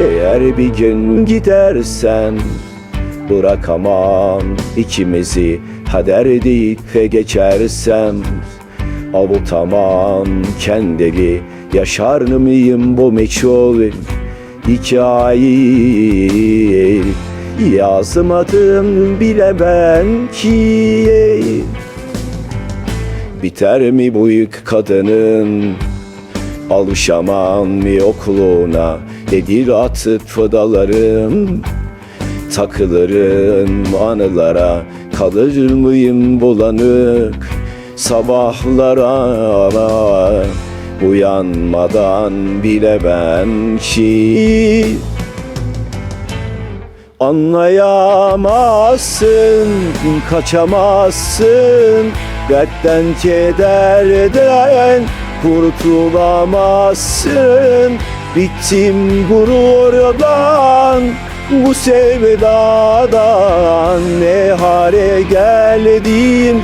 Eğer bir gün gidersen Bırakamam ikimizi. Kader deyip geçersem Avutamam kendimi. Yaşar mıyım bu meçhul hikaye Yazmadım bile ben ki Biter mi bu yük kadının? Alışamam mı yokluğuna Edir atıp dalarım Takılırım anılara Kalır mıyım bulanık Sabahlara? Uyanmadan bile ben ki Anlayamazsın, kaçamazsın. Dertten kederden kurtulamazsın Bittim gururdan, bu sevdadan Ne hale geldim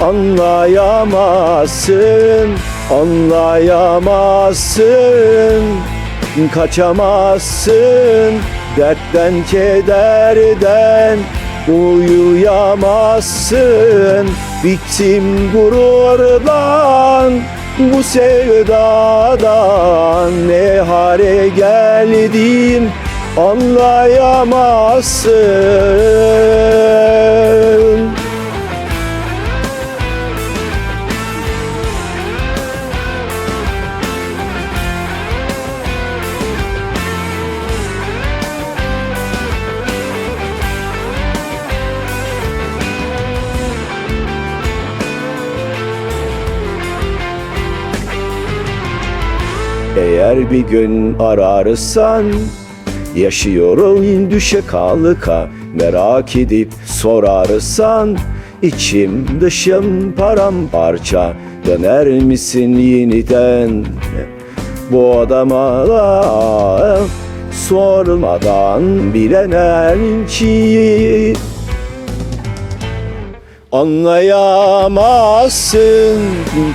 anlayamazsın Anlayamazsın, kaçamazsın. Dertten kederden uyuyamazsın. Bittim gururdan bu sevdadan Ne hale geldim anlayamazsın Eğer bir gün ararsan Yaşıyorum düşe kalıka Merak edip sorarsan içim dışım paramparça Döner misin yeniden? Bu adama Sormadan bilemem ki. Anlayamazsın,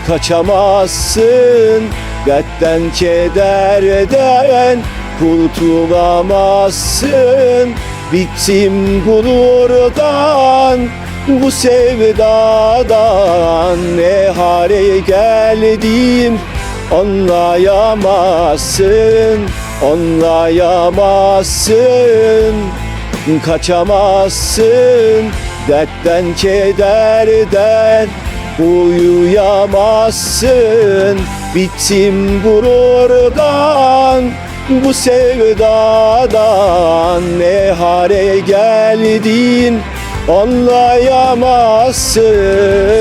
kaçamazsın Dertten kederden kurtulamazsın. Bittim gururdan, bu sevdadan. Ne hale geldim anlayamazsın Anlayamazsın, kaçamazsın Dertten kederden uyuyamazsın. Bittim gururdan bu sevdadan Ne hale geldin? Anlayamazsın